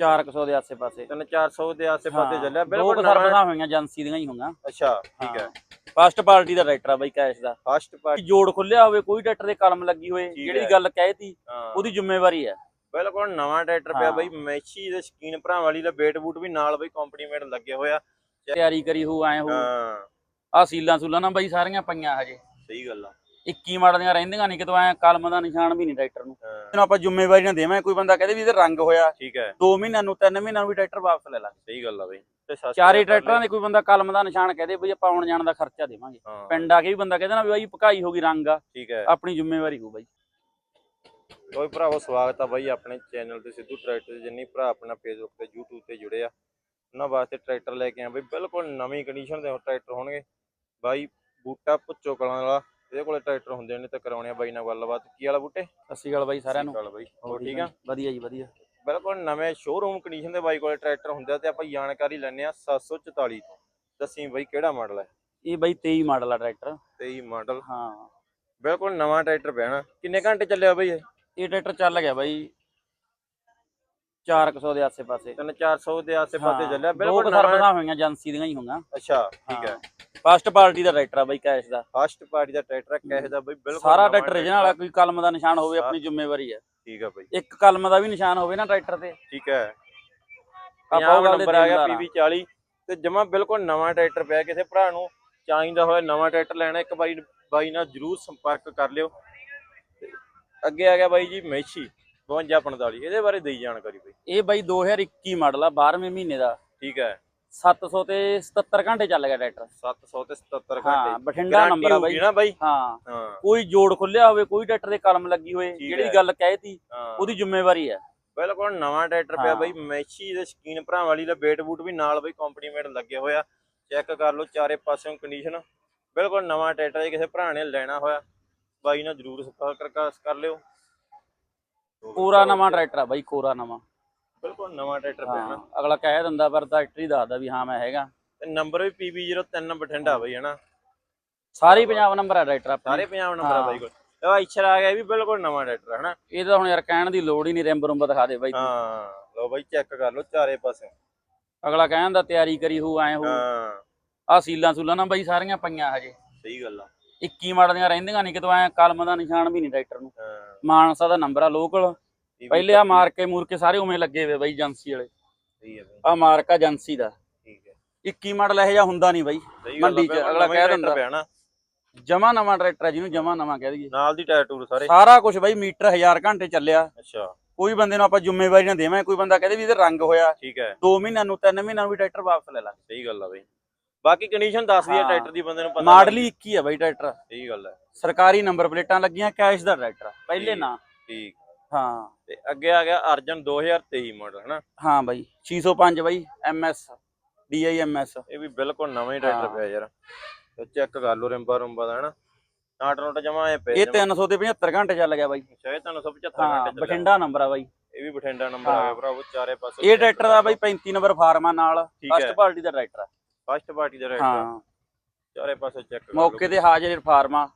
400 ਦੇ ਆਸੇ-ਪਾਸੇ। ਤਿੰਨ 400 ਦੇ ਆਸੇ-ਪਾਸੇ ਚੱਲਿਆ। ਬਿਲਕੁਲ ਸਰਵਿਸਾਂ ਹੋਈਆਂ ਏਜੰਸੀ ਦੀਆਂ ਹੀ ਹੋਈਆਂ ਅੱਛਾ ਠੀਕ ਹੈ। ਫਸਟ ਪਾਰਟੀ ਦਾ ਟਰੈਕਟਰ ਆ ਬਾਈ ਕੈਸ਼ ਦਾ। ਫਸਟ ਪਾਰਟੀ ਜੋੜ ਖੁੱਲਿਆ ਹੋਵੇ ਕੋਈ ਟਰੈਕਟਰ ਦੇ ਕਲਮ ਲੱਗੀ ਹੋਏ ਜਿਹੜੀ। ਗੱਲ ਕਹਿਤੀ ਉਹਦੀ ਜ਼ਿੰਮੇਵਾਰੀ ਹੈ। ਬਿਲਕੁਲ ਨਵਾਂ ਟਰੈਕਟਰ ਪਿਆ। ਬਾਈ ਮੈਸ਼ੀ ਦੇ ਸ਼ਕੀਨ ਭਰਾਵਾਂ ਵਾਲੀ ਦਾ ਬੇਟ ਬੂਟ ਵੀ ਨਾਲ ਬਾਈ ਕੰਪਲੀਮੈਂਟ ਲੱਗੇ ਹੋਇਆ ਤਿਆਰੀ ਕਰੀ ਹੋ ਹੋ ਹਾਂ। ਆ ਸੀਲਾਂ ਸੂਲਾਂ ਨਾ ਬਾਈ ਸਾਰੀਆਂ ਪਈਆਂ ਹਜੇ। ਸਹੀ ਗੱਲ ਆ। 21 ਮਾਡਲ ਦੀਆਂ ਰਹਿੰਦੀਆਂ ਨਹੀਂ ਕਿਤੋਂ ਐ ਕਲਮ ਦਾ ਨਿਸ਼ਾਨ ਵੀ ਨਹੀਂ ਟਰੈਕਟਰ ਨੂੰ। ਇਹਨੂੰ ਆਪਾਂ ਜ਼ਿੰਮੇਵਾਰੀ ਨਾ ਦੇਵਾਂ ਕੋਈ ਬੰਦਾ ਕਹਦੇ ਵੀ ਇਹਦੇ ਰੰਗ ਹੋਇਆ ਠੀਕ ਹੈ। 2 ਮਹੀਨਿਆਂ ਨੂੰ 3 ਮਹੀਨਿਆਂ ਨੂੰ ਵੀ ਟਰੈਕਟਰ ਵਾਪਸ ਲੈ ਲਾਂਗੇ। ਸਹੀ ਗੱਲ ਆ ਬਾਈ। ਚਾਰੇ ਟਰੈਕਟਰਾਂ। ਦੇ ਕੋਈ ਬੰਦਾ ਕਲਮ ਦਾ ਨਿਸ਼ਾਨ ਕਹਦੇ ਬਈ ਆਪਾਂ ਆਉਣ ਜਾਣ ਦਾ ਖਰਚਾ ਦੇਵਾਂਗੇ। ਪਿੰਡ ਆ ਕੇ ਵੀ ਬੰਦਾ ਕਹਿੰਦਾ ਨਾ ਵੀ ਬਾਈ ਪਕਾਈ ਹੋ ਗਈ ਰੰਗ ਆ। ਠੀਕ ਹੈ। ਆਪਣੀ ਜ਼ਿੰਮੇਵਾਰੀ ਹੋ ਬਾਈ। ਕੋਈ ਭਰਾਵੋ ਸਵਾਗਤ ਆ ਬਾਈ ਆਪਣੇ ਚੈਨਲ ਤੇ ਸਿੱਧੂ ਟਰੈਕਟਰ ਜਿੰਨੀ ਭਰਾ ਆਪਣਾ ਫੇਸਬੁੱਕ ਤੇ YouTube ਤੇ ਜੁੜੇ ਆ। ਉਹਨਾਂ ਵਾਸਤੇ ਟਰੈਕਟਰ ਲੈ ਕੇ ਆ ਬਾਈ। ਬਿਲਕੁਲ ਨਵੀਂ ਕੰਡੀਸ਼ਨ ਦੇ ਟਰੈਕਟਰ ਹੋਣਗੇ। ਬਾਈ ਬੂਟਾ ਪੁੱਚੋ ਕਲਾਂ ਵਾਲਾ। ਇਹਦੇ ਕੋਲੇ ਟਰੈਕਟਰ ਹੁੰਦੇ ਨੇ ਤੇ ਕਰਾਉਣੇ ਆ ਬਾਈ ਨਾਲ ਗੱਲਬਾਤ। ਕੀ ਵਾਲਾ ਬੂਟੇ? ਸ਼੍ਰੀ ਅਕਾਲ ਬਾਈ ਸਾਰਿਆਂ ਨੂੰ। ਗੱਲ ਬਾਈ। ਹੋਰ ਠੀਕ ਆ? ਵਧੀਆ ਜੀ ਵਧੀਆ। ਬਿਲਕੁਲ ਨਵੇਂ ਸ਼ੋਰੂਮ ਕੰਡੀਸ਼ਨ ਦੇ ਬਾਈ ਕੋਲੇ ਟਰੈਕਟਰ ਹੁੰਦੇ ਆ ਤੇ ਆਪਾਂ ਜਾਣਕਾਰੀ ਲੈਣੇ ਆ 744 ਤੋਂ। ਦੱਸੀ ਬਾਈ ਕਿਹੜਾ ਮਾਡਲ ਹੈ ਇਹ ਬਾਈ 23 ਮਾਡਲ ਆ ਟਰੈਕਟਰ। 23 ਮਾਡਲ ਹਾਂ। ਬਿਲਕੁਲ ਨਵਾਂ ਟਰੈਕਟਰ ਪਿਆ ਨਾ। ਕਿੰਨੇ ਘੰਟੇ ਚੱਲਿਆ ਬਾਈ ਇਹ? ਇਹ ਟਰੈਕਟਰ ਚੱਲ ਗਿਆ ਬਾਈ 400 ਦੇ ਆਸੇ-ਪਾਸੇ। ਤਿੰਨ 400 ਦੇ ਆਸੇ-ਪਾਸੇ ਚੱਲਿਆ। ਬਿਲਕੁਲ ਸਰਵਿਸਾਂ ਹੋਈਆਂ ਏਜੰਸੀ ਦੀਆਂ ਹੀ ਹੋਈਆਂ। ਅੱਛਾ ਠੀਕ ਹੈ। ਫਸਟ ਪਾਰਟੀ ਦਾ ਟਰੈਕਟਰ ਆ ਬਾਈ ਕੈਸ਼ ਦਾ। ਫਸਟ ਪਾਰਟੀ ਦਾ ਟਰੈਕਟਰ ਹੈ ਕਹੇ ਦਾ ਬਾਈ ਬਿਲਕੁਲ ਸਾਰਾ ਟਰੈਕਟਰ original ਵਾਲਾ ਕੋਈ ਕਲਮ ਦਾ ਨਿਸ਼ਾਨ ਹੋਵੇ ਆਪਣੀ ਜ਼ਿੰਮੇਵਾਰੀ ਹੈ ਠੀਕ ਹੈ ਬਾਈ। ਇੱਕ ਕਲਮ ਦਾ ਵੀ ਨਿਸ਼ਾਨ ਹੋਵੇ ਨਾ ਟਰੈਕਟਰ ਤੇ। ਠੀਕ ਹੈ ਆਪਾਂ ਨੰਬਰ ਆ ਗਿਆ PV 40 ਤੇ ਜਮਾ ਬਿਲਕੁਲ ਨਵਾਂ ਟਰੈਕਟਰ ਪਿਆ। ਕਿਸੇ ਭਰਾ ਨੂੰ ਚਾਹੀਦਾ ਹੋਇਆ ਨਵਾਂ ਟਰੈਕਟਰ ਲੈਣਾ ਇੱਕ ਵਾਰੀ ਬਾਈ ਨਾਲ ਜਰੂਰ ਸੰਪਰਕ ਕਰ ਲਿਓ। ਅੱਗੇ ਆ ਗਿਆ ਬਾਈ ਜੀ ਮੈਸ਼ੀ 5245 ਇਹਦੇ ਬਾਰੇ ਦੇਈ ਜਾਣਕਾਰੀ ਬਾਈ। ਇਹ ਬਾਈ 2021 ਮਾਡਲ ਆ 12ਵੇਂ ਮਹੀਨੇ ਦਾ। ਠੀਕ ਹੈ 700 ਤੇ 77 ਘੰਟੇ ਚੱਲ ਗਿਆ ਟਰੈਕਟਰ। 700 ਤੇ 77 ਹਾਂ ਘੰਟੇ। ਬਠਿੰਡਾ Guarantee ਨੰਬਰ ਆ ਬਾਈ। ਨਾ ਬਾਈ? ਹਾਂ। ਹਾਂ। ਕੋਈ ਜੋੜ ਖੁੱਲਿਆ ਹੋਵੇ ਕੋਈ ਟਰੈਕਟਰ ਦੇ ਕਲਮ ਲੱਗੀ ਹੋਏ ਜਿਹੜੀ ਹੈ। ਗੱਲ ਕਹਿਤੀ ਹਾਂ। ਉਹਦੀ ਜ਼ਿੰਮੇਵਾਰੀ ਹੈ। ਬਿਲਕੁਲ ਨਵਾਂ ਟਰੈਕਟਰ ਪਿਆ ਹਾਂ। ਬਾਈ ਮੈਸ਼ੀ ਦੇ ਸ਼ਕੀਨ ਭਰਾਵਾਂ ਵਾਲੀ ਦਾ ਬੇਟ ਬੂਟ ਵੀ ਨਾਲ ਬਾਈ ਕੰਪਲੀਮੈਂਟ ਲੱਗੇ ਹੋਇਆ ਚੈੱਕ ਕਰ ਲਓ ਚਾਰੇ ਪਾਸਿਓਂ ਕੰਡੀਸ਼ਨ ਬਿਲਕੁਲ ਨਵਾਂ ਟਰੈਕਟਰ ਜੇ ਕਿਸੇ ਭਰਾ ਨੇ ਲੈਣਾ ਹੋਇਆ ਬਾਈ ਨਾਲ ਜਰੂਰ ਸੰਪਰਕ ਕਰ- ਕਰ ਲਿਓ। ਕੋਰਾ ਨਵਾਂ ਟਰੈਕਟਰ ਆ ਬਾਈ ਕੋਰਾ ਨਵਾਂ। ਬਿਲਕੁਲ ਨਵਾਂ ਟਰੈਕਟਰ ਪਿਆ ਨਾ। ਅਗਲਾ ਕਹਿ ਦਿੰਦਾ ਪਰ ਟਰੈਕਟਰ ਹੀ ਦੱਸਦਾ ਵੀ ਹਾਂ ਮੈਂ ਹੈਗਾ। ਤੇ ਨੰਬਰ ਵੀ PB03 ਬਠਿੰਡਾ ਬਾਈ ਹਨਾ ਸਾਰੀ ਪੰਜਾਬ ਨੰਬਰ ਆ ਟਰੈਕਟਰ ਆਪਣੇ। ਸਾਰੇ ਪੰਜਾਬ ਨੰਬਰ ਆ ਬਾਈ ਕੋਲ। ਇਹ ਇੱਛਰ ਆ ਗਿਆ ਵੀ ਬਿਲਕੁਲ ਨਵਾਂ ਟਰੈਕਟਰ ਹਨਾ ਇਹ ਤਾਂ ਹੁਣ ਯਾਰ ਕਹਿਣ ਦੀ ਲੋੜ ਹੀ ਨਹੀਂ ਰਿੰਬ ਰੁੰਬ ਦਿਖਾ ਦੇ ਬਾਈ। ਹਾਂ ਲਓ ਬਾਈ ਚੈੱਕ ਕਰ ਲਓ ਚਾਰੇ ਪਾਸੇ ਅਗਲਾ ਕਹਿੰਦਾ ਤਿਆਰੀ ਕਰੀ ਹੋ ਐ ਹੋ ਹਾਂ। ਆ ਸੀਲਾਂ ਸੂਲਾਂ ਨਾ ਬਾਈ ਸਾਰੀਆਂ ਪਈਆਂ ਹਜੇ। ਸਹੀ ਗੱਲ ਆ। 21 ਮਾਡਲ ਦੀਆਂ ਰਹਿੰਦੀਆਂ ਨਹੀਂ ਕਿਤੋਂ ਐ ਕਲਮ ਦਾ ਨਿਸ਼ਾਨ ਵੀ ਨਹੀਂ ਟਰੈਕਟਰ ਨੂੰ। ਮਾਨਸਾ ਦਾ ਨੰਬਰ ਆ ਲੋਕਲ ਪਹਿਲੇ ਆ ਮਾਰ ਕੇ ਮੂਰ ਕੇ ਸਾਰੇ ਉਵੇਂ ਲੱਗੇ ਹੋਏ ਬਾਈ ਏਜੰਸੀ ਵਾਲੇ। ਸਹੀ ਹੈ ਬਾਈ। ਆ ਮਾਰਕਾ ਏਜੰਸੀ ਦਾ। ਠੀਕ ਹੈ। 21 ਮਾਡਲ ਇਹੋ ਜਿਹਾ ਹੁੰਦਾ ਨਹੀਂ ਬਾਈ ਸਹੀ ਗੱਲ ਆ, ਮੰਡੀ 'ਚ ਅਗਲਾ ਕਹਿ ਦਿੰਦਾ। ਜਮਾ ਨਵਾਂ ਟਰੈਕਟਰ ਜਿਹਨੂੰ ਜਮਾ ਨਵਾਂ ਕਹਿ ਦਈਏ। ਨਾਲ ਦੀ ਟਾਇਰ ਟੂਰ ਸਾਰੇ। ਸਾਰਾ ਕੁਝ ਬਾਈ ਮੀਟਰ 1000 ਘੰਟੇ ਚੱਲਿਆ। ਅੱਛਾ। ਕੋਈ ਬੰਦੇ ਨੂੰ ਆਪਾਂ ਜ਼ਿੰਮੇਵਾਰੀ ਨਾ ਦੇਵਾਂ ਕੋਈ ਬੰਦਾ ਕਹਦੇ ਵੀ ਇਹਦੇ ਰੰਗ ਹੋਇਆ। ਠੀਕ ਹੈ। 2 ਮਹੀਨਿਆਂ ਨੂੰ 3 ਮਹੀਨਿਆਂ ਨੂੰ ਵੀ ਟਰੈਕਟਰ ਵਾਪਸ ਲੈ ਲਾਂਗੇ। ਸਹੀ ਗੱਲ ਆ ਬਈ। ਬਾਕੀ ਕੰਡੀਸ਼ਨ ਦੱਸਦੀ ਹੈ ਹਾਂ। ਟਰੈਕਟਰ ਦੀ ਬੰਦੇ ਨੂੰ ਪਤਾ ਮਾਡਲ ਹੀ 21 ਆ ਬਾਈ ਟਰੈਕਟਰ। ਸਹੀ ਗੱਲ ਹੈ। ਸਰਕਾਰੀ ਨੰਬਰ ਪਲੇਟਾਂ ਲੱਗੀਆਂ ਕੈਸ਼ ਦਾ ਟਰੈਕਟਰ ਪਹਿਲੇ। ਨਾ। ਠੀਕ। ਹਾਂ। ਤੇ ਅੱਗੇ ਆ ਗਿਆ ਅਰਜਨ 2023 ਮਾਡਲ ਹਨਾ? ਹਾਂ ਬਾਈ 605 ਬਾਈ ਐਮਐਸ ਡੀਆਈਐਮਐਸ ਇਹ ਵੀ ਬਿਲਕੁਲ ਨਵਾਂ ਹੀ ਟਰੈਕਟਰ। ਪਿਆ ਯਾਰ। ਤੇ ਚੈੱਕ ਕਰ ਲਓ ਰਿੰਬਾ ਰੁੰਬਾ ਦਾ ਹਨਾ? ਨਾਟ ਨੋਟ ਜਮਾ ਇਹ ਪਏ ਇਹ 300 ਤੇ 75 ਘੰਟੇ ਚੱਲ ਗਿਆ ਬਾਈ। ਸ਼ਾਇਦ 375 ਹਾਂ ਘੰਟੇ ਚੱਲਿਆ ਬਠਿੰਡਾ ਨੰਬਰ ਆ ਬਾਈ। ਇਹ ਵੀ ਬਠਿੰਡਾ ਨੰਬਰ ਆ ਗਿਆ। ਭਰਾਵੋ ਚਾਰੇ ਪਾਸੇ ਇਹ ਟਰੈਕਟਰ ਦਾ ਬਾਈ 35 ਨੰਬਰ ਫਾਰਮਾ ਨਾਲ ਫਸਟ ਪਾਰਟੀ ਦਾ ਟਰੈਕਟਰ ਆ। ਫਸਟ ਪਾਰਟੀ ਦਾ ਟਰੈਕਟਰ ਹਾਂ। ਚਾਰੇ ਪਾਸੇ ਚੈੱਕ ਕਰ ਮੌਕੇ ਤੇ ਹਾਜ਼ਰ ਫਾਰਮਾ।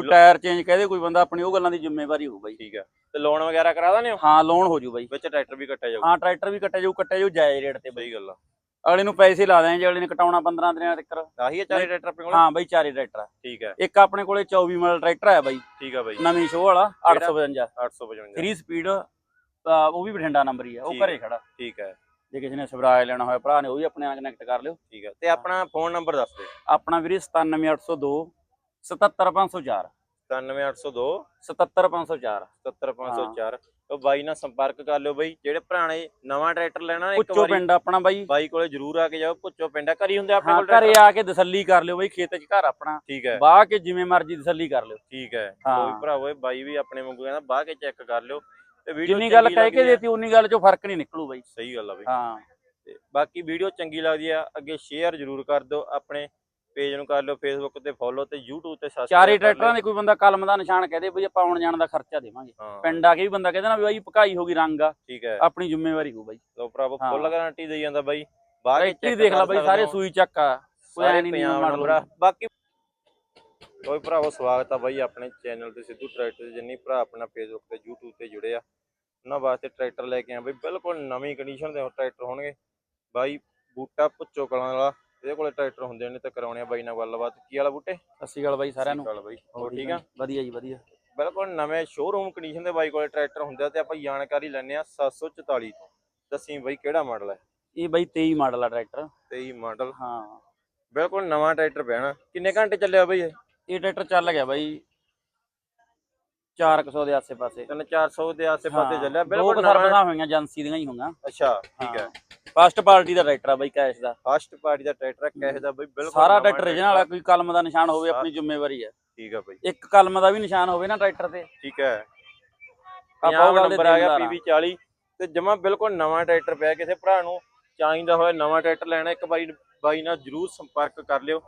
ਕੋਈ ਟਾਇਰ ਚੇਂਜ ਕਹਦੇ ਕੋਈ ਬੰਦਾ ਆਪਣੀ ਉਹ ਗੱਲਾਂ ਦੀ ਜ਼ਿੰਮੇਵਾਰੀ ਹੋਊ ਬਾਈ। ਠੀਕ ਹੈ ਤੇ ਲੋਨ ਵਗੈਰਾ ਕਰਾ ਦਾਨੇ ਹੋ? ਹਾਂ ਲੋਨ ਹੋ ਜੂ ਬਾਈ। ਵਿੱਚ ਟਰੈਕਟਰ ਵੀ ਕੱਟਿਆ ਜਾਊ ਹਾਂ ਟਰੈਕਟਰ ਵੀ ਕੱਟਿਆ ਜਾਊ ਕੱਟਿਆ ਜਾਊ ਜਾਇਜ਼ ਰੇਟ ਤੇ ਬਾਈ। ਗੱਲ ਆ। ਅਗਲੇ ਨੂੰ ਪੈਸੇ ਲਾ ਜੇ ਅਗਲੇ ਨੇ ਕਟਾਉਣਾ 15 ਦਿਨਾਂ ਤੱਕ ਆਹੀ ਚਾਰੇ ਟਰੈਕਟਰ ਆਪਣੇ ਕੋਲ? ਹਾਂ ਬਾਈ ਚਾਰੇ ਟਰੈਕਟਰ ਆ। ਠੀਕ ਹੈ ਇੱਕ ਆਪਣੇ ਕੋਲੇ 24 ਮਾਡਲ ਟਰੈਕਟਰ ਆ ਬਾਈ। ਠੀਕ ਆ ਬਾਈ। ਨਵੀਂ ਸ਼ੋਅ ਵਾਲਾ ਕਿਹੜਾ? 855 855 3 ਸਪੀਡ ਉਹ ਵੀ ਬਠਿੰਡਾ ਨੰਬਰ ਹੀ ਆ ਉਹ ਘਰੇ ਖੜਾ। ਠੀਕ ਹੈ ਜੇ ਕਿਸੇ ਨੇ ਸਵਰਾਜ ਲੈਣਾ ਹੋਇਆ ਭਰਾ ਨੇ ਉਹ ਵੀ ਆਪਣੇ ਨਾਲ ਕਨੈਕਟ ਕਰ ਲਿਓ। ਠੀਕ ਹੈ ਤੇ ਆਪਣਾ ਫੋਨ ਨੰਬਰ ਦੱਸ ਦਿਓ। ਆਪਣਾ ਵੀਰੇ 97802 77504 97802 77504 77504 ਉਹ ਬਾਈ ਨਾਲ ਸੰਪਰਕ ਕਰ ਲਿਓ ਬਾਈ। ਜਿਹੜੇ ਭਰਾਣੇ ਨਵਾਂ ਟਰੈਕਟਰ ਲੈਣਾ ਇੱਕ ਵਾਰੀ ਪਿੰਡ ਆਪਣਾ ਬਾਈ। ਬਾਈ ਕੋਲੇ ਜਰੂਰ ਆ ਕੇ ਜਾਓ ਪੁੱਚੋ ਪਿੰਡਾ ਕਰੀ ਹੁੰਦੇ ਆਪਣੇ ਕੋਲ ਘਰੇ? ਆ ਕੇ ਤਸੱਲੀ ਕਰ ਲਿਓ ਬਾਈ ਖੇਤ 'ਚ ਘਰ ਆਪਣਾ। ਠੀਕ ਹੈ। ਬਾਹ ਕੇ ਜਿਵੇਂ ਮਰਜ਼ੀ ਤਸੱਲੀ ਕਰ ਲਿਓ। ਠੀਕ ਹੈ। ਕੋਈ ਭਰਾਵੋ ਬਾਈ ਵੀ ਆਪਣੇ ਵਾਂਗੂ ਕਹਿੰਦਾ ਬਾਹ ਕੇ ਚੈੱਕ ਕਰ ਲਿਓ। ਤੇ ਵੀਡੀਓ ਜਿੰਨੀ ਗੱਲ ਕਹਿ ਕੇ ਦੇਤੀ ਉਨੀ ਗੱਲ 'ਚੋਂ ਫ਼ਰਕ ਨਹੀਂ ਨਿਕਲੂ ਬਾਈ। ਸਹੀ ਗੱਲ ਆ ਬਾਈ। ਹਾਂ। ਤੇ ਬਾਕੀ ਵੀਡੀਓ ਚੰਗੀ ਲੱਗਦੀ ਆ ਅੱਗੇ ਸ਼ੇਅਰ ਜਰੂਰ ਕਰ ਦਿਓ ਆਪਣੇ ਪੇਜ ਨੂੰ ਕਰ ਲਿਓ ਫੇਸਬੁੱਕ ਤੇ ਫੋਲੋ ਤੇ YouTube ਤੇ ਸਬਸਕ੍ਰਾਈਬ ਚਾਰੇ ਟਰੈਕਟਰਾਂ ਦੇ ਕੋਈ ਬੰਦਾ ਕਲਮ ਦਾ ਨਿਸ਼ਾਨ ਕਹਦੇ ਬਈ ਆਪਾਂ ਆਉਣ ਜਾਣ ਦਾ ਖਰਚਾ ਦੇਵਾਂਗੇ। ਹਾਂ। ਪਿੰਡ ਆ ਕੇ ਵੀ ਬੰਦਾ ਕਹਿੰਦਾ ਨਾ ਵੀ ਬਾਈ ਪਕਾਈ ਹੋ ਗਈ ਰੰਗ ਆ ਠੀਕ ਹੈ। ਆਪਣੀ ਜ਼ਿੰਮੇਵਾਰੀ ਹੋ ਬਾਈ। ਲੋ ਭਰਾਵੋ ਹਾਂ। ਫੁੱਲ ਗਾਰੰਟੀ ਦੇਈ ਜਾਂਦਾ ਬਾਈ। ਬਾਹ ਕੇ ਟਰੈਕਟਰ ਹੀ check ਦੇਖ ਲੈ ਕਰ ਬਾਈ ਸਕਦੇ ਸਾਰੇ ਹੋ। ਸੂਈ ਚੱਕ ਆ। ਕੋਈ ਐ ਸਾਰੇ ਨਹੀਂ ਪੰਜਾਬ ਮਾਡਲ ਨੰਬਰ ਆ। ਬਾਕੀ ਕੋਈ ਭਰਾਵੋ ਸਵਾਗਤ ਆ ਬਾਈ ਆਪਣੇ ਚੈਨਲ ਤੇ ਸਿੱਧੂ ਟਰੈਕਟਰ ਜਿੰਨੀ ਭਰਾ ਆਪਣਾ ਫੇਸਬੁੱਕ ਤੇ YouTube ਤੇ ਜੁੜੇ ਆ ਉਹਨਾਂ ਵਾਸਤੇ ਟਰੈਕਟਰ ਲੈ ਕੇ ਆਇਆ ਬਈ। ਬਿਲਕੁਲ ਨਵੀਂ ਕੰਡੀਸ਼ਨ ਦੇ ਟਰੈਕਟਰ ਹੋਣਗੇ। ਬਾਈ ਬੂਟਾ ਪੁੱਚੋ ਕਲਾਂ ਵਾਲਾ। ਇਹਦੇ ਕੋਲੇ ਟਰੈਕਟਰ ਹੁੰਦੇ ਨੇ ਤੇ ਕਰਾਉਣੇ ਆ ਬਾਈ ਨਾਲ ਗੱਲਬਾਤ। ਕੀ ਵਾਲਾ ਬੂਟੇ? ਸਤਿ ਸ਼੍ਰੀ ਅਕਾਲ ਬਾਈ ਸਾਰਿਆਂ ਨੂੰ। ਗੱਲ ਬਾਈ। ਹੋਰ ਠੀਕ ਆ? ਵਧੀਆ ਜੀ ਵਧੀਆ। ਬਿਲਕੁਲ ਨਵੇਂ ਸ਼ੋਰੂਮ ਕੰਡੀਸ਼ਨ ਦੇ ਬਾਈ ਕੋਲੇ ਟਰੈਕਟਰ ਹੁੰਦੇ ਤੇ ਆਪਾਂ ਜਾਣਕਾਰੀ ਲੈਣੇ ਆ 744 ਤੋਂ। ਦੱਸੀ ਬਾਈ ਕਿਹੜਾ ਮਾਡਲ ਹੈ ਇਹ ਬਾਈ 23 ਮਾਡਲ ਆ ਟਰੈਕਟਰ। 23 ਮਾਡਲ ਹਾਂ। ਬਿਲਕੁਲ ਨਵਾਂ ਟਰੈਕਟਰ ਪਿਆ ਕਿੰਨੇ ਘੰਟੇ ਚੱਲਿਆ ਬਾਈ ਇਹ? ਇਹ ਟਰੈਕਟਰ ਚੱਲ ਗਿਆ ਬਾਈ 400 ਦੇ ਆਸੇ-ਪਾਸੇ। ਤਿੰਨ 400 ਦੇ ਆਸੇ-ਪਾਸੇ ਚੱਲਿਆ। ਬਿਲਕੁਲ ਸਰਵਿਸਾਂ ਨਵਾਂ ਹੋਈਆਂ ਏਜੰਸੀ ਦੀਆਂ ਹੀ ਹੋਈਆਂ। ਅੱਛਾ ਠੀਕ ਹੈ। ਫਸਟ ਪਾਰਟੀ ਦਾ ਟਰੈਕਟਰ ਆ ਬਾਈ ਕੈਸ਼ ਦਾ। ਫਸਟ ਪਾਰਟੀ ਦਾ ਟਰੈਕਟਰ ਹੈ ਕਹੇ ਦਾ ਬਾਈ ਬਿਲਕੁਲ ਸਾਰਾ ਨਵਾਂ ਟਰੈਕਟਰ original ਵਾਲਾ ਕੋਈ ਕਲਮ ਦਾ ਨਿਸ਼ਾਨ ਹੋਵੇ ਆਪਣੀ ਜ਼ਿੰਮੇਵਾਰੀ ਹੈ ਠੀਕ ਹੈ ਬਾਈ। ਇੱਕ ਕਲਮ ਦਾ ਵੀ ਨਿਸ਼ਾਨ ਹੋਵੇ ਨਾ ਟਰੈਕਟਰ ਤੇ। ਠੀਕ ਹੈ ਆਪਾਂ ਉਹ ਨੰਬਰ ਆ ਗਿਆ ਆ। PV 40 ਤੇ ਜਮਾ ਬਿਲਕੁਲ ਨਵਾਂ ਟਰੈਕਟਰ ਪਿਆ। ਕਿਸੇ ਭਰਾ ਨੂੰ ਚਾਹੀਦਾ ਹੋਇਆ ਨਵਾਂ ਟਰੈਕਟਰ ਲੈਣਾ ਇੱਕ ਵਾਰੀ ਬਾਈ ਨਾਲ ਜਰੂਰ ਸੰਪਰਕ ਕਰ ਲਿਓ।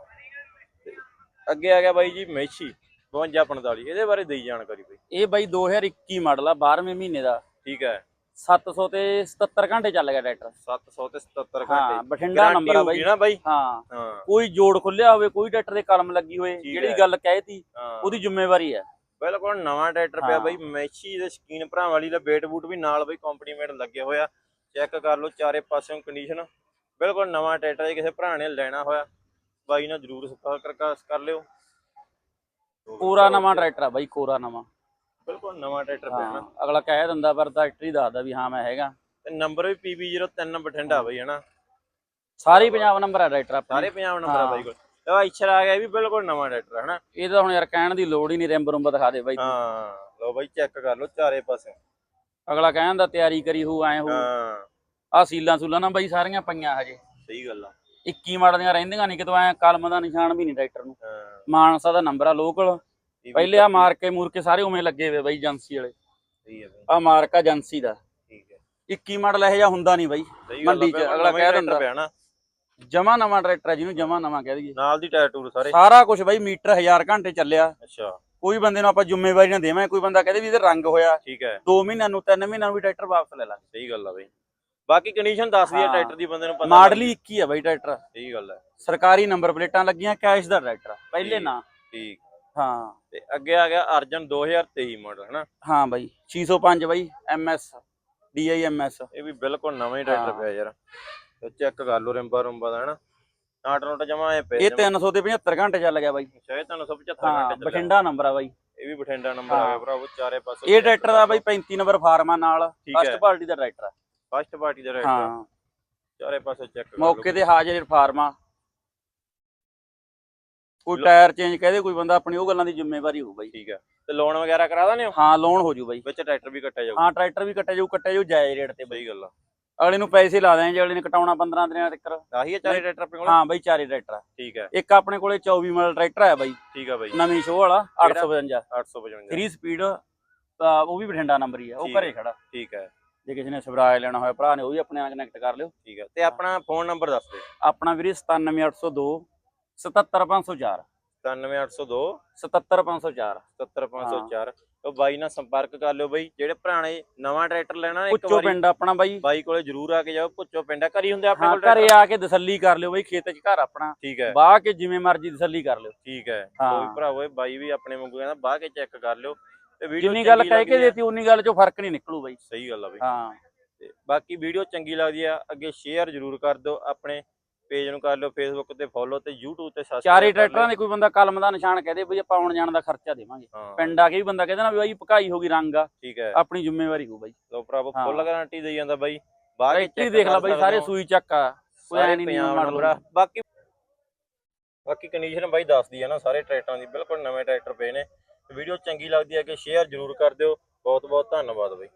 ਅੱਗੇ ਆ ਗਿਆ ਬਾਈ ਜੀ ਮੈਸ਼ੀ 5245 ਇਹਦੇ ਬਾਰੇ ਦੇਈ ਜਾਣਕਾਰੀ ਬਾਈ। ਇਹ ਬਾਈ 2021 ਮਾਡਲ ਆ 12ਵੇਂ ਮਹੀਨੇ ਦਾ। ਠੀਕ ਹੈ 700 ਤੇ 77 ਘੰਟੇ ਚੱਲ ਗਿਆ ਟਰੈਕਟਰ। 700 ਤੇ 77 ਹਾਂ ਘੰਟੇ। ਬਠਿੰਡਾ Guarantee ਨੰਬਰ ਆ ਬਾਈ। ਨਾ ਬਾਈ? ਹਾਂ। ਹਾਂ। ਕੋਈ ਜੋੜ ਖੁੱਲਿਆ ਹੋਵੇ ਕੋਈ ਟਰੈਕਟਰ ਦੇ ਕਲਮ ਲੱਗੀ ਠੀਕ ਜਿਹੜੀ ਹੈ। ਗੱਲ ਕਹਿਤੀ ਹਾਂ। ਉਹਦੀ ਜ਼ਿੰਮੇਵਾਰੀ ਹੈ। ਬਿਲਕੁਲ ਨਵਾਂ ਟਰੈਕਟਰ ਪਿਆ ਹਾਂ। ਬਾਈ ਮੈਸ਼ੀ ਦੇ ਸ਼ਕੀਨ ਭਰਾਵਾਂ ਵਾਲੀ ਦਾ ਬੇਟ ਬੂਟ ਵੀ ਨਾਲ ਬਾਈ ਕੰਪਲੀਮੈਂਟ ਲੱਗੇ ਹੋਇਆ ਚੈੱਕ ਕਰ ਲਓ ਚਾਰੇ ਪਾਸਿਓਂ ਕੰਡੀਸ਼ਨ ਬਿਲਕੁਲ ਨਵਾਂ ਟਰੈਕਟਰ ਜੇ ਕਿਸੇ ਭਰਾ ਨੇ ਲੈਣਾ ਹੋਇਆ। ਬਾਈ ਨਾਲ ਜਰੂਰ ਸੰਪਰਕ ਕਰ- ਕਰ ਲਿਓ। ਕੋਰਾ ਨਵਾਂ ਟਰੈਕਟਰ ਆ ਬਾਈ ਕੋਰਾ ਨਵਾਂ। ਬਿਲਕੁਲ ਨਵਾਂ ਟਰੈਕਟਰ ਹਾਂ। ਅਗਲਾ ਕਹਿ ਦਿੰਦਾ ਪਰ ਟਰੈਕਟਰ ਦੱਸਦਾ ਵੀ ਹਾਂ ਮੈਂ ਹੈਗਾ। ਤੇ ਨੰਬਰ ਵੀ PB03 ਬਠਿੰਡਾ ਬਾਈ ਹਨਾ ਸਾਰੇ ਪੰਜਾਬ ਨੰਬਰ ਆ ਟਰੈਕਟਰ ਆਪਣੇ। ਸਾਰੇ ਪੰਜਾਬ ਨੰਬਰ ਆ ਹਾਂ। ਬਾਈ ਕੋਲ। ਤੇ ਇੱਛਰ ਆ ਗਿਆ ਇਹ ਵੀ ਬਿਲਕੁਲ ਨਵਾਂ ਟਰੈਕਟਰ ਹੈ ਹਨਾ ਇਹ ਤਾਂ ਹੁਣ ਯਾਰ ਕਹਿਣ ਦੀ ਲੋੜ ਹੀ ਨਹੀਂ ਰਿੰਬ ਰੁੰਬ ਦਿਖਾ ਦੇ ਬਾਈ। ਹਾਂ ਲਓ ਬਾਈ ਚੈੱਕ ਕਰ ਲਓ ਚਾਰੇ ਪਾਸੇ ਅਗਲਾ ਕਹਿੰਦਾ ਤਿਆਰੀ ਕਰੀ ਹੋ ਐ ਹੋ ਹਾਂ। ਆ ਸੀਲਾਂ ਸੂਲਾਂ ਨਾ ਬਾਈ ਸਾਰੀਆਂ ਪਈਆਂ ਹਜੇ। ਸਹੀ ਗੱਲ ਆ। 21 ਮਾਡਲ ਦੀਆਂ ਰਹਿੰਦੀਆਂ ਨਹੀਂ ਕਿਤੋਂ ਐ ਕਲਮ ਦਾ ਨਿਸ਼ਾਨ ਵੀ ਨਹੀਂ ਟਰੈਕਟਰ ਨੂੰ। ਹਾਂ। ਮਾਨਸਾ ਦਾ ਨੰਬਰ ਆ ਲੋਕਲ ਪਹਿਲੇ ਆ ਮਾਰ ਕੇ ਮੂਰ ਕੇ ਸਾਰੇ ਉਵੇਂ ਲੱਗੇ ਹੋਏ ਬਾਈ ਏਜੰਸੀ ਵਾਲੇ। ਸਹੀ ਹੈ ਬਾਈ। ਆ ਮਾਰਕ ਆ ਏਜੰਸੀ ਦਾ। ਠੀਕ ਹੈ। 21 ਮਾਡਲ ਇਹੋ ਜਿਹਾ ਹੁੰਦਾ ਨਹੀਂ ਬਾਈ ਮੰਡੀ 'ਚ ਅਗਲਾ ਕਹਿ ਦਿੰਦਾ। ਜਮਾ ਨਵਾਂ ਟਰੈਕਟਰ ਜਿਹਨੂੰ ਜਮਾ ਨਵਾਂ ਕਹਿ ਦਈਏ। ਨਾਲ ਦੀ ਟਾਇਰ ਟੂਰ ਸਾਰੇ। ਸਾਰਾ ਕੁਝ ਬਾਈ ਮੀਟਰ 1000 ਘੰਟੇ ਚੱਲਿਆ। ਅੱਛਾ। ਕੋਈ ਬੰਦੇ ਨੂੰ ਆਪਾਂ ਜ਼ਿੰਮੇਵਾਰੀ ਨਾ ਦੇਵਾਂ ਕੋਈ ਬੰਦਾ ਕਹਦੇ ਵੀ ਇਹਦੇ ਰੰਗ ਹੋਇਆ। ਠੀਕ ਹੈ। 2 ਮਹੀਨਿਆਂ ਨੂੰ 3 ਮਹੀਨਿਆਂ ਨੂੰ ਵੀ ਟਰੈਕਟਰ ਵਾਪਸ ਲੈ ਲਾਂਗੇ। ਸਹੀ ਗੱਲ ਆ ਬਈ। ਬਾਕੀ ਕੰਡੀਸ਼ਨ ਦੱਸਦੀ ਹੈ। ਟਰੈਕਟਰ ਦੀ ਬੰਦੇ ਨੂੰ ਪਤਾ ਮਾਡਲ ਹੀ 21 ਆ ਬਾਈ ਟਰੈਕਟਰ। ਸਹੀ ਗੱਲ ਹੈ ਸਰਕਾਰੀ ਨੰਬਰ ਪਲੇਟਾਂ ਲੱਗੀਆਂ ਕੈਸ਼ ਦਾ ਟਰੈਕਟਰ ਪਹਿਲੇ। ਨਾ। ਠੀਕ। ਹਾਂ। ਤੇ ਅੱਗੇ ਆ ਗਿਆ ਅਰਜਨ 2023 ਮਾਡਲ ਹਨਾ? ਹਾਂ ਬਾਈ 605 ਬਾਈ ਐਮਐਸ ਡੀਆਈਐਮਐਸ ਇਹ ਵੀ ਬਿਲਕੁਲ ਨਵਾਂ ਹੀ ਟਰੈਕਟਰ। ਪਿਆ ਯਾਰ। ਤੇ ਚੈੱਕ ਕਰ ਲਓ ਰਿੰਬਾ ਰੁੰਬਾ ਦਾ ਹਨਾ? ਨਾਟ ਨੋਟ ਜਮਾ ਇਹ ਪਿਆ ਇਹ 300 ਤੇ 75 ਘੰਟੇ ਚੱਲ ਗਿਆ ਬਾਈ। ਸ਼ਾਇਦ 375 ਹਾਂ ਘੰਟੇ ਚੱਲਿਆ। ਬਠਿੰਡਾ ਨੰਬਰ ਆ ਬਾਈ। ਇਹ ਵੀ ਬਠਿੰਡਾ ਨੰਬਰ ਆ ਗਿਆ। ਭਰਾਵੋ ਚਾਰੇ ਪਾਸੇ ਇਹ ਟਰੈਕਟਰ ਦਾ ਬਾਈ 35 ਨੰਬਰ ਫਾਰਮਾ ਨਾਲ। ਫਸਟ ਪਾਰਟੀ ਦਾ ਟਰੈਕਟਰ ਆ। ਫਸਟ ਪਾਰਟੀ ਦਾ ਟਰੈਕਟਰ ਹਾਂ। ਚਾਰੇ ਪਾਸੇ ਚੈੱਕ ਮੌਕੇ ਤੇ ਹਾਜ਼ਰ ਫਾਰਮਾ ਕੋਈ ਟਾਇਰ ਚੇਂਜ ਕਹਦੇ ਕੋਈ ਬੰਦਾ ਆਪਣੀ ਉਹ ਗੱਲਾਂ ਦੀ ਜ਼ਿੰਮੇਵਾਰੀ ਹੋਊ ਬਾਈ। ਠੀਕ ਹੈ ਤੇ ਲੋਨ ਵਗੈਰਾ ਕਰਾ ਦਾਨੇ ਹੋ ਹਾਂ ਲੋਨ ਹੋ ਜੂ ਬਾਈ। ਵਿੱਚ ਟਰੈਕਟਰ ਵੀ ਕੱਟਿਆ ਜਾਊਗਾ। ਹਾਂ ਟਰੈਕਟਰ ਵੀ ਕੱਟਿਆ ਜਾਊ ਕੱਟਿਆ ਜਾਊ ਜਾਇਜ਼ ਰੇਟ ਤੇ ਬਾਈ। ਗੱਲ ਆ। ਅਗਲੇ ਨੂੰ ਪੈਸੇ ਲਾ ਜੇ ਅਗਲੇ ਨੇ ਕਟਾਉਣਾ 15 ਦਿਨਾਂ ਤੱਕ ਆਹੀ ਹੈ ਚਾਰੇ ਟਰੈਕਟਰ ਆਪਣੇ ਕੋਲ? ਹਾਂ ਬਾਈ ਚਾਰੇ ਟਰੈਕਟਰ ਆ। ਠੀਕ ਹੈ ਇੱਕ ਆਪਣੇ ਕੋਲੇ 24 ਮਾਡਲ ਟਰੈਕਟਰ ਆ ਬਾਈ। ਠੀਕ ਆ ਬਾਈ। ਨਵੀਂ ਸ਼ੋਅ ਵਾਲਾ ਕਿਹੜਾ? 855 855 3 ਸਪੀਡ ਉਹ ਵੀ ਬਠਿੰਡਾ ਨੰਬਰ ਹੀ ਆ ਉਹ ਘਰੇ ਖੜਾ। ਠੀਕ ਹੈ ਜੇ ਕਿਸੇ ਨੇ ਸਵਰਾਜ ਲੈਣਾ ਹੋਇਆ ਭਰਾ ਨੇ ਉਹ ਵੀ ਆਪਣੇ ਨਾਲ ਕਨੈਕਟ ਕਰ ਲਿਓ। ਠੀਕ ਹੈ ਤੇ ਆਪਣਾ ਫੋਨ ਨੰਬਰ ਦੱਸ ਦਿਓ ਆਪਣਾ ਵੀਰੇ 97802 77504 97802 77504 77504 ਉਹ ਬਾਈ ਨਾਲ ਸੰਪਰਕ ਕਰ ਲਿਓ ਬਾਈ। ਜਿਹੜੇ ਪੁਰਾਣੇ ਨਵਾਂ ਟਰੈਕਟਰ ਲੈਣਾ ਇੱਕ ਪੁੱਚੋ ਵਾਰੀ ਪਿੰਡ ਆਪਣਾ ਬਾਈ। ਬਾਈ ਕੋਲੇ ਜਰੂਰ ਆ ਕੇ ਜਾਓ ਪੁੱਚੋ ਪਿੰਡ। ਆ ਘਰੀ ਹੁੰਦੇ ਆਪਣੇ ਹਾਂ ਕੋਲ ਘਰੇ? ਆ ਕੇ ਤਸੱਲੀ ਕਰ ਲਿਓ ਬਾਈ ਖੇਤ 'ਚ ਘਰ ਆਪਣਾ। ਠੀਕ ਹੈ। ਬਾਹ ਕੇ ਜਿਵੇਂ ਮਰਜ਼ੀ ਤਸੱਲੀ ਕਰ ਲਿਓ। ਠੀਕ ਹੈ। ਹਾਂ। ਕੋਈ ਭਰਾਵੋ ਇਹ ਬਾਈ ਵੀ ਆਪਣੇ ਵਾਂਗੂ ਕਹਿੰਦਾ ਬਾਹ ਕੇ ਚੈੱਕ ਕਰ ਲਿਓ। ਤੇ ਵੀਡੀਓ ਜਿੰਨੀ ਗੱਲ ਕਹਿ ਕੇ ਦੇਤੀ ਉਨੀ ਗੱਲ 'ਚੋਂ ਫ਼ਰਕ ਨਹੀਂ ਨਿਕਲੂ ਬਾਈ। ਸਹੀ ਗੱਲ ਆ ਬਾਈ। ਹਾਂ। ਤੇ ਬਾਕੀ ਵੀਡੀਓ ਚੰਗੀ ਲੱਗਦੀ ਆ ਅੱਗੇ ਸ਼ੇਅਰ ਜਰੂਰ ਕਰ ਦਿਓ ਆਪਣੇ ਪੇਜ ਨੂੰ ਕਰ ਲਿਓ ਫੇਸਬੁੱਕ ਤੇ ਫੋਲੋ ਤੇ YouTube ਤੇ ਸਬਸਕ੍ਰਾਈਬ ਚਾਰੇ ਟਰੈਕਟਰਾਂ ਦੇ ਕੋਈ ਬੰਦਾ ਕਲਮ ਦਾ ਨਿਸ਼ਾਨ ਕਹਦੇ ਬਈ ਆਪਾਂ ਆਉਣ ਜਾਣ ਦਾ ਖਰਚਾ ਦੇਵਾਂਗੇ। ਪਿੰਡ ਆ ਕੇ ਵੀ ਬੰਦਾ ਕਹਿੰਦਾ ਨਾ ਵੀ ਬਾਈ ਪਕਾਈ ਹੋ ਗਈ ਰੰਗ ਆ। ਠੀਕ ਹੈ। ਆਪਣੀ ਜ਼ਿੰਮੇਵਾਰੀ ਹੋ ਬਾਈ। ਲੋ ਭਰਾਵੋ। ਫੁੱਲ ਗਾਰੰਟੀ ਦੇਈ ਜਾਂਦਾ ਬਾਈ। ਬਾਹ ਕੇ ਟਰੈਕਟਰ ਹੀ check ਦੇਖ ਲੈ ਬਾਈ ਸਾਰੇ। ਸੂਈ ਚੱਕ ਆ। ਕੋਈ ਐ ਨਹੀਂ ਆ। ਬਾਕੀ ਬਾਕੀ ਕੰਡੀਸ਼ਨ ਬਾਈ ਦੱਸਦੀ ਆ ਨਾ ਸਾਰੇ ਟਰੈਕਟਰਾਂ ਦੀ। ਬਿਲਕੁਲ ਨਵੇਂ ਟਰੈਕਟਰ ਪਏ ਨੇ। ਵੀਡੀਓ ਚੰਗੀ ਲੱਗਦੀ ਹੈ ਕਿ ਸ਼ੇਅਰ ਜਰੂਰ ਕਰ ਦਿਓ। ਬਹੁਤ ਬਹੁਤ ਧੰਨਵਾਦ ਬਾਈ।